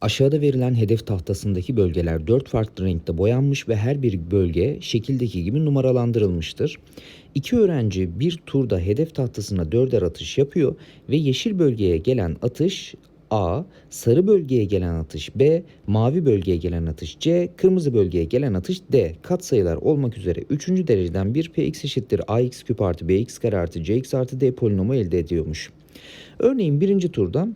Aşağıda verilen hedef tahtasındaki bölgeler 4 farklı renkte boyanmış ve her bir bölge şekildeki gibi numaralandırılmıştır. İki öğrenci bir turda hedef tahtasına dörder atış yapıyor ve yeşil bölgeye gelen atış A, sarı bölgeye gelen atış B, mavi bölgeye gelen atış C, kırmızı bölgeye gelen atış D. Katsayılar olmak üzere 3. dereceden bir px eşittir ax küp artı bx kare artı cx artı d polinomu elde ediyormuş. Örneğin birinci turda,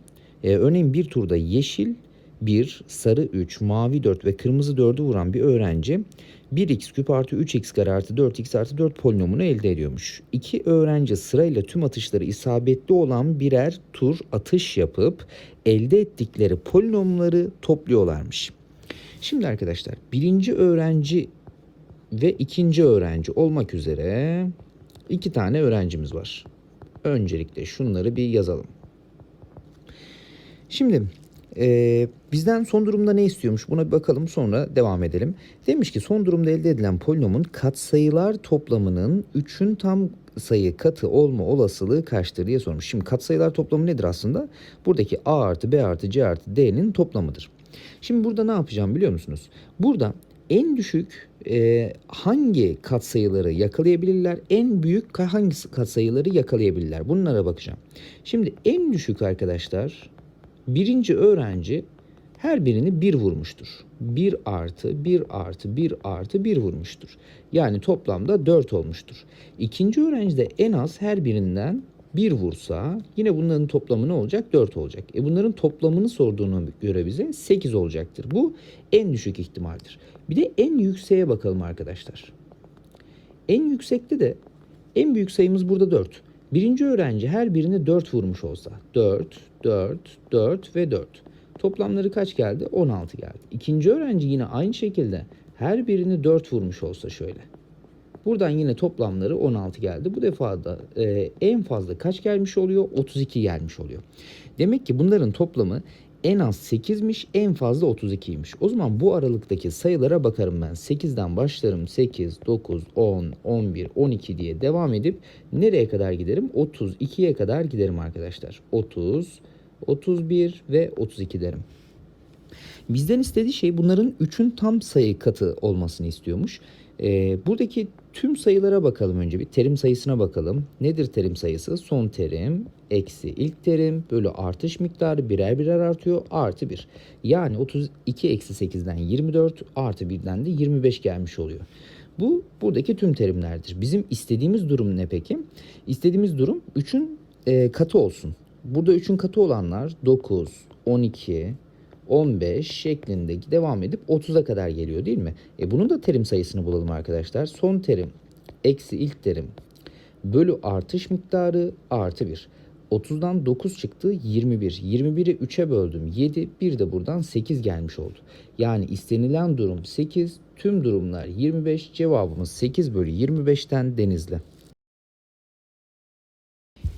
e, örneğin bir turda yeşil 1, sarı 3, mavi 4 ve kırmızı 4'ü vuran bir öğrenci 1x küp artı 3x kare artı 4x artı 4 polinomunu elde ediyormuş. İki öğrenci sırayla tüm atışları isabetli olan birer tur atış yapıp elde ettikleri polinomları topluyorlarmış. Şimdi arkadaşlar birinci öğrenci ve ikinci öğrenci olmak üzere iki tane öğrencimiz var. Öncelikle şunları bir yazalım. Şimdi e, bizden son durumda ne istiyormuş buna bir bakalım sonra devam edelim. Demiş ki son durumda elde edilen polinomun katsayılar toplamının 3'ün tam sayı katı olma olasılığı kaçtır diye sormuş. Şimdi katsayılar toplamı nedir aslında? Buradaki a artı b artı c artı d'nin toplamıdır. Şimdi burada ne yapacağım biliyor musunuz? Burada en düşük e, hangi katsayıları yakalayabilirler? En büyük hangi katsayıları yakalayabilirler? Bunlara bakacağım. Şimdi en düşük arkadaşlar birinci öğrenci her birini bir vurmuştur. 1 artı 1 artı 1 artı 1 vurmuştur. Yani toplamda 4 olmuştur. İkinci öğrenci de en az her birinden 1 vursa yine bunların toplamı ne olacak? 4 olacak. E bunların toplamını sorduğuna göre bize 8 olacaktır. Bu en düşük ihtimaldir. Bir de en yükseğe bakalım arkadaşlar. En yüksekte de en büyük sayımız burada 4. Birinci öğrenci her birini 4 vurmuş olsa 4, 4, 4 ve 4. Toplamları kaç geldi? 16 geldi. İkinci öğrenci yine aynı şekilde her birini 4 vurmuş olsa şöyle. Buradan yine toplamları 16 geldi. Bu defa da e, en fazla kaç gelmiş oluyor? 32 gelmiş oluyor. Demek ki bunların toplamı en az 8'miş, en fazla 32'ymiş. O zaman bu aralıktaki sayılara bakarım ben. 8'den başlarım. 8, 9, 10, 11, 12 diye devam edip nereye kadar giderim? 32'ye kadar giderim arkadaşlar. 30, 31 ve 32 derim. Bizden istediği şey bunların 3'ün tam sayı katı olmasını istiyormuş. Ee, buradaki tüm sayılara bakalım önce bir. Terim sayısına bakalım. Nedir terim sayısı? Son terim eksi ilk terim bölü artış miktarı birer birer artıyor. Artı 1. Yani 32 eksi 8'den 24 artı 1'den de 25 gelmiş oluyor. Bu buradaki tüm terimlerdir. Bizim istediğimiz durum ne peki? İstediğimiz durum 3'ün e, katı olsun. Burada 3'ün katı olanlar 9, 12, 15 şeklinde devam edip 30'a kadar geliyor değil mi? E bunun da terim sayısını bulalım arkadaşlar. Son terim eksi ilk terim bölü artış miktarı artı 1. 30'dan 9 çıktı 21. 21'i 3'e böldüm 7. Bir de buradan 8 gelmiş oldu. Yani istenilen durum 8. Tüm durumlar 25. Cevabımız 8 bölü 25'ten Denizli.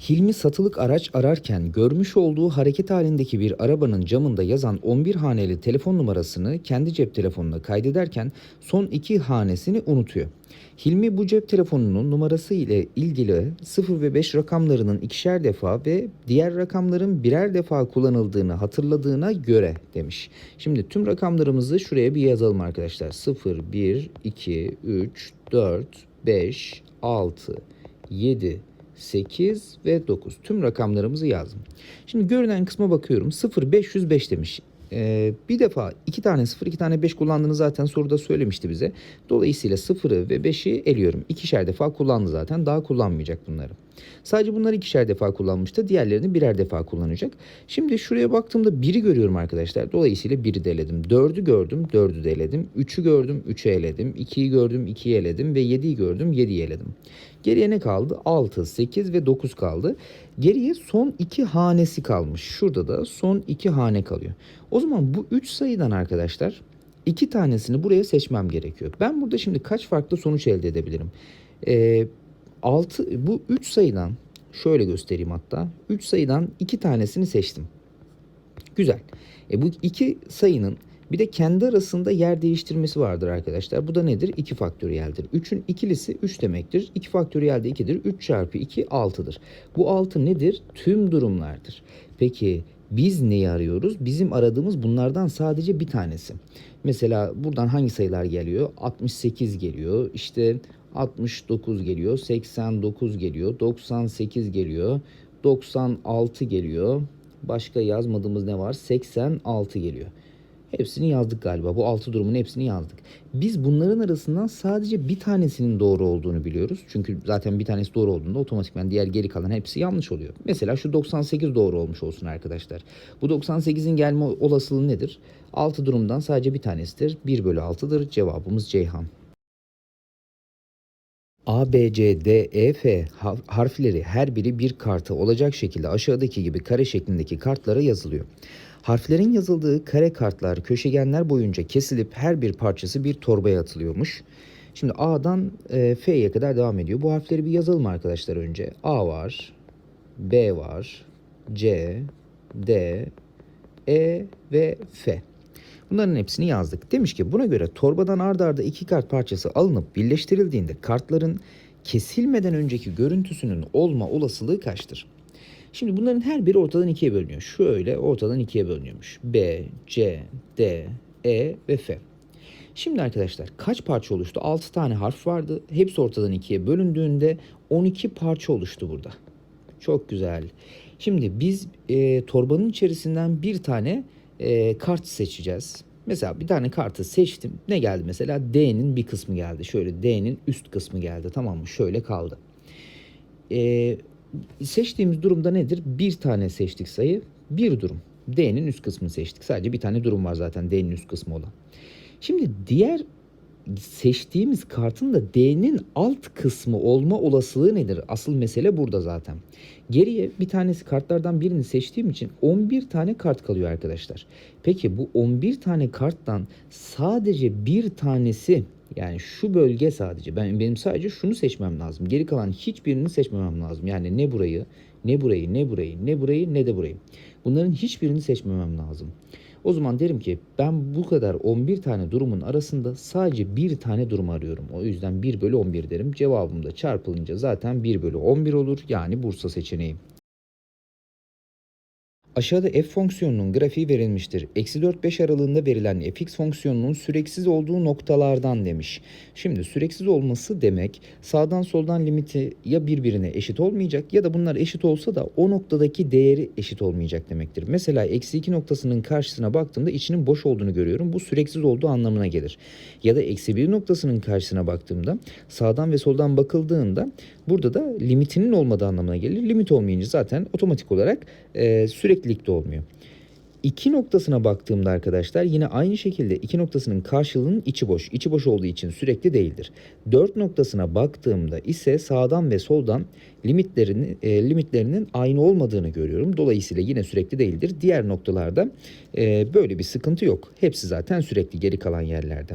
Hilmi satılık araç ararken görmüş olduğu hareket halindeki bir arabanın camında yazan 11 haneli telefon numarasını kendi cep telefonuna kaydederken son iki hanesini unutuyor. Hilmi bu cep telefonunun numarası ile ilgili 0 ve 5 rakamlarının ikişer defa ve diğer rakamların birer defa kullanıldığını hatırladığına göre demiş. Şimdi tüm rakamlarımızı şuraya bir yazalım arkadaşlar. 0, 1, 2, 3, 4, 5, 6, 7, 8 ve 9. Tüm rakamlarımızı yazdım. Şimdi görünen kısma bakıyorum. 0, 505 demiş. Ee, bir defa iki tane 0, iki tane 5 kullandığını zaten soruda söylemişti bize. Dolayısıyla 0'ı ve 5'i eliyorum. İkişer defa kullandı zaten. Daha kullanmayacak bunları. Sadece bunları ikişer defa kullanmıştı. Diğerlerini birer defa kullanacak. Şimdi şuraya baktığımda 1'i görüyorum arkadaşlar. Dolayısıyla 1'i de eledim. 4'ü gördüm. 4'ü de eledim. 3'ü gördüm. 3'ü eledim. 2'yi gördüm. 2'yi eledim. Ve 7'yi gördüm. 7'yi eledim. Geriye ne kaldı? 6, 8 ve 9 kaldı. Geriye son iki hanesi kalmış. Şurada da son iki hane kalıyor. O zaman bu 3 sayıdan arkadaşlar iki tanesini buraya seçmem gerekiyor. Ben burada şimdi kaç farklı sonuç elde edebilirim? Ee, 6, bu 3 sayıdan şöyle göstereyim hatta. 3 sayıdan iki tanesini seçtim. Güzel. E bu iki sayının bir de kendi arasında yer değiştirmesi vardır arkadaşlar. Bu da nedir? 2 faktöriyeldir. 3'ün ikilisi 3 demektir. 2 faktöriyel de 2'dir. 3 çarpı 2 6'dır. Bu 6 nedir? Tüm durumlardır. Peki Biz neyi arıyoruz? Bizim aradığımız bunlardan sadece bir tanesi. Mesela buradan hangi sayılar geliyor? 68 geliyor. İşte 69 geliyor, 89 geliyor, 98 geliyor, 96 geliyor. Başka yazmadığımız ne var? 86 geliyor. Hepsini yazdık galiba. Bu altı durumun hepsini yazdık. Biz bunların arasından sadece bir tanesinin doğru olduğunu biliyoruz. Çünkü zaten bir tanesi doğru olduğunda otomatikman diğer geri kalan hepsi yanlış oluyor. Mesela şu 98 doğru olmuş olsun arkadaşlar. Bu 98'in gelme olasılığı nedir? 6 durumdan sadece bir tanesidir. 1 bölü 6'dır. Cevabımız Ceyhan. A, B, C, D, E, F ha- harfleri her biri bir kartı olacak şekilde aşağıdaki gibi kare şeklindeki kartlara yazılıyor. Harflerin yazıldığı kare kartlar köşegenler boyunca kesilip her bir parçası bir torbaya atılıyormuş. Şimdi A'dan e, F'ye kadar devam ediyor. Bu harfleri bir yazalım arkadaşlar önce. A var, B var, C, D, E ve F. Bunların hepsini yazdık. Demiş ki buna göre torbadan ardarda arda iki kart parçası alınıp birleştirildiğinde kartların kesilmeden önceki görüntüsünün olma olasılığı kaçtır? Şimdi bunların her biri ortadan ikiye bölünüyor. Şöyle ortadan ikiye bölünüyormuş. B, C, D, E ve F. Şimdi arkadaşlar kaç parça oluştu? 6 tane harf vardı. Hepsi ortadan ikiye bölündüğünde 12 parça oluştu burada. Çok güzel. Şimdi biz e, torbanın içerisinden bir tane e, kart seçeceğiz. Mesela bir tane kartı seçtim. Ne geldi mesela? D'nin bir kısmı geldi. Şöyle D'nin üst kısmı geldi. Tamam mı? Şöyle kaldı. E, seçtiğimiz durumda nedir? Bir tane seçtik sayı. Bir durum. D'nin üst kısmını seçtik. Sadece bir tane durum var zaten D'nin üst kısmı olan. Şimdi diğer seçtiğimiz kartın da D'nin alt kısmı olma olasılığı nedir? Asıl mesele burada zaten. Geriye bir tanesi kartlardan birini seçtiğim için 11 tane kart kalıyor arkadaşlar. Peki bu 11 tane karttan sadece bir tanesi yani şu bölge sadece ben benim sadece şunu seçmem lazım. Geri kalan hiçbirini seçmemem lazım. Yani ne burayı, ne burayı, ne burayı, ne burayı, ne de burayı. Bunların hiçbirini seçmemem lazım. O zaman derim ki ben bu kadar 11 tane durumun arasında sadece bir tane durum arıyorum. O yüzden 1 bölü 11 derim. Cevabım da çarpılınca zaten 1 bölü 11 olur. Yani Bursa seçeneği. Aşağıda f fonksiyonunun grafiği verilmiştir. Eksi 4-5 aralığında verilen fx fonksiyonunun süreksiz olduğu noktalardan demiş. Şimdi süreksiz olması demek sağdan soldan limiti ya birbirine eşit olmayacak ya da bunlar eşit olsa da o noktadaki değeri eşit olmayacak demektir. Mesela eksi 2 noktasının karşısına baktığımda içinin boş olduğunu görüyorum. Bu süreksiz olduğu anlamına gelir. Ya da eksi 1 noktasının karşısına baktığımda sağdan ve soldan bakıldığında burada da limitinin olmadığı anlamına gelir. Limit olmayınca zaten otomatik olarak e, süreklilik de olmuyor. 2 noktasına baktığımda arkadaşlar yine aynı şekilde 2 noktasının karşılığının içi boş. İçi boş olduğu için sürekli değildir. 4 noktasına baktığımda ise sağdan ve soldan limitlerini, e, limitlerinin aynı olmadığını görüyorum. Dolayısıyla yine sürekli değildir. Diğer noktalarda e, böyle bir sıkıntı yok. Hepsi zaten sürekli geri kalan yerlerde.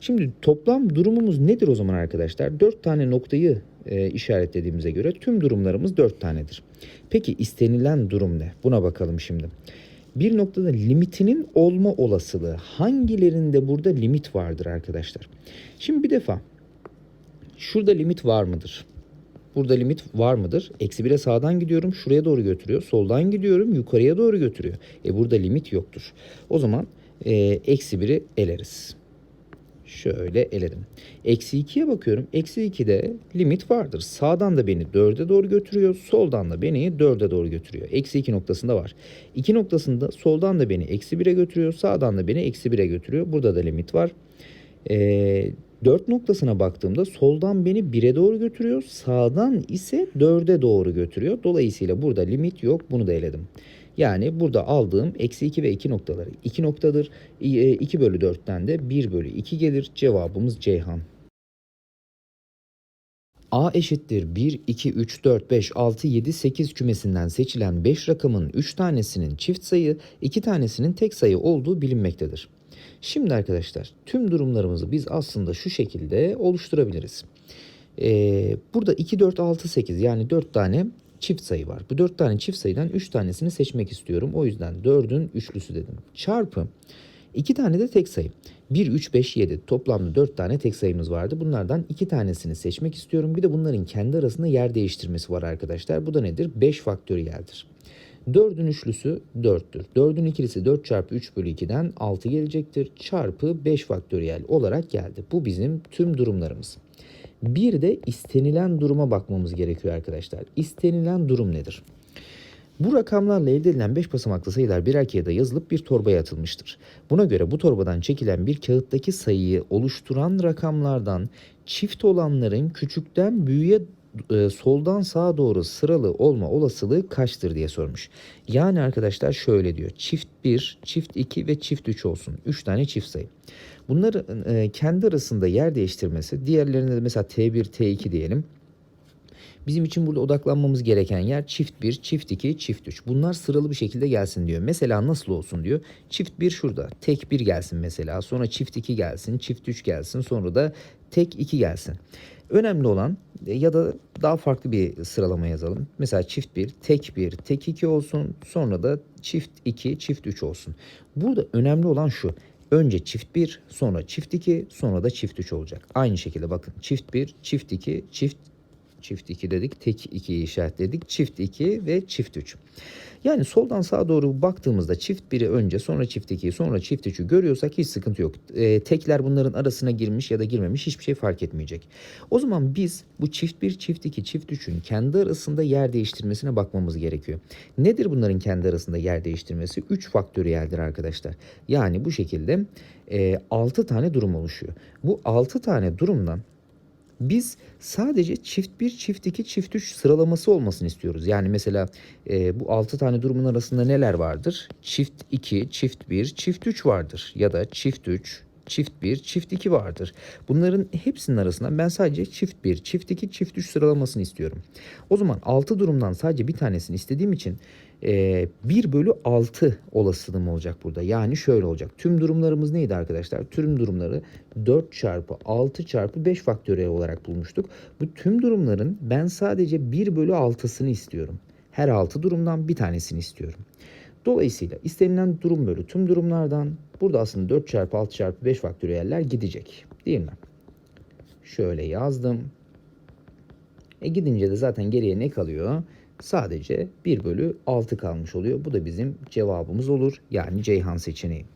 Şimdi toplam durumumuz nedir o zaman arkadaşlar? 4 tane noktayı e, işaretlediğimize göre tüm durumlarımız 4 tanedir. Peki istenilen durum ne? Buna bakalım şimdi. Bir noktada limitinin olma olasılığı hangilerinde burada limit vardır arkadaşlar? Şimdi bir defa şurada limit var mıdır? Burada limit var mıdır? Eksi 1'e sağdan gidiyorum şuraya doğru götürüyor. Soldan gidiyorum yukarıya doğru götürüyor. E burada limit yoktur. O zaman e, eksi 1'i eleriz. Şöyle eledim. Eksi 2'ye bakıyorum. Eksi 2'de limit vardır. Sağdan da beni 4'e doğru götürüyor. Soldan da beni 4'e doğru götürüyor. Eksi 2 noktasında var. 2 noktasında soldan da beni eksi 1'e götürüyor. Sağdan da beni eksi 1'e götürüyor. Burada da limit var. Ee, 4 noktasına baktığımda soldan beni 1'e doğru götürüyor. Sağdan ise 4'e doğru götürüyor. Dolayısıyla burada limit yok. Bunu da eledim. Yani burada aldığım eksi 2 ve 2 noktaları 2 noktadır. 2 bölü 4'ten de 1 bölü 2 gelir. Cevabımız Ceyhan. A eşittir 1, 2, 3, 4, 5, 6, 7, 8 kümesinden seçilen 5 rakamın 3 tanesinin çift sayı, 2 tanesinin tek sayı olduğu bilinmektedir. Şimdi arkadaşlar tüm durumlarımızı biz aslında şu şekilde oluşturabiliriz. Ee, burada 2, 4, 6, 8 yani 4 tane çift sayı var. Bu 4 tane çift sayıdan 3 tanesini seçmek istiyorum. O yüzden 4'ün üçlüsü dedim. Çarpı 2 tane de tek sayı. 1, 3, 5, 7 toplamda 4 tane tek sayımız vardı. Bunlardan 2 tanesini seçmek istiyorum. Bir de bunların kendi arasında yer değiştirmesi var arkadaşlar. Bu da nedir? 5 faktöriyeldir. 4'ün üçlüsü 4'tür. 4'ün ikilisi 4 çarpı 3 bölü 2'den 6 gelecektir. Çarpı 5 faktöriyel olarak geldi. Bu bizim tüm durumlarımız. Bir de istenilen duruma bakmamız gerekiyor arkadaşlar. İstenilen durum nedir? Bu rakamlarla elde edilen 5 basamaklı sayılar birer kağıda yazılıp bir torbaya atılmıştır. Buna göre bu torbadan çekilen bir kağıttaki sayıyı oluşturan rakamlardan çift olanların küçükten büyüğe e, soldan sağa doğru sıralı olma olasılığı kaçtır diye sormuş. Yani arkadaşlar şöyle diyor. Çift 1, çift 2 ve çift 3 olsun. 3 tane çift sayı. Bunları e, kendi arasında yer değiştirmesi, diğerlerine de mesela T1, T2 diyelim. Bizim için burada odaklanmamız gereken yer çift 1, çift 2, çift 3. Bunlar sıralı bir şekilde gelsin diyor. Mesela nasıl olsun diyor. Çift 1 şurada. Tek 1 gelsin mesela. Sonra çift 2 gelsin. Çift 3 gelsin. Sonra da tek 2 gelsin. Önemli olan e, ya da daha farklı bir sıralama yazalım. Mesela çift 1, tek 1, tek 2 olsun. Sonra da çift 2, çift 3 olsun. Burada önemli olan şu. Önce çift 1, sonra çift 2, sonra da çift 3 olacak. Aynı şekilde bakın. Çift 1, çift 2, çift Çift 2 dedik. Tek 2'yi işaretledik. Çift 2 ve çift 3. Yani soldan sağa doğru baktığımızda çift 1'i önce sonra çift 2'yi sonra çift 3'ü görüyorsak hiç sıkıntı yok. E, tekler bunların arasına girmiş ya da girmemiş hiçbir şey fark etmeyecek. O zaman biz bu çift 1, çift 2, çift 3'ün kendi arasında yer değiştirmesine bakmamız gerekiyor. Nedir bunların kendi arasında yer değiştirmesi? 3 faktöriyeldir arkadaşlar. Yani bu şekilde e, 6 tane durum oluşuyor. Bu 6 tane durumdan biz sadece çift 1, çift 2, çift 3 sıralaması olmasını istiyoruz. Yani mesela e, bu 6 tane durumun arasında neler vardır? Çift 2, çift 1, çift 3 vardır. Ya da çift 3, çift 1, çift 2 vardır. Bunların hepsinin arasından ben sadece çift 1, çift 2, çift 3 sıralamasını istiyorum. O zaman 6 durumdan sadece bir tanesini istediğim için e, 1 bölü 6 olasılığım olacak burada. Yani şöyle olacak. Tüm durumlarımız neydi arkadaşlar? Tüm durumları 4 çarpı 6 çarpı 5 faktöriyel olarak bulmuştuk. Bu tüm durumların ben sadece 1 bölü 6'sını istiyorum. Her 6 durumdan bir tanesini istiyorum. Dolayısıyla istenilen durum bölü tüm durumlardan burada aslında 4 çarpı 6 çarpı 5 faktöriyeller gidecek. Değil mi? Şöyle yazdım. E gidince de zaten geriye ne kalıyor? Sadece 1 bölü 6 kalmış oluyor. Bu da bizim cevabımız olur. Yani Ceyhan seçeneği.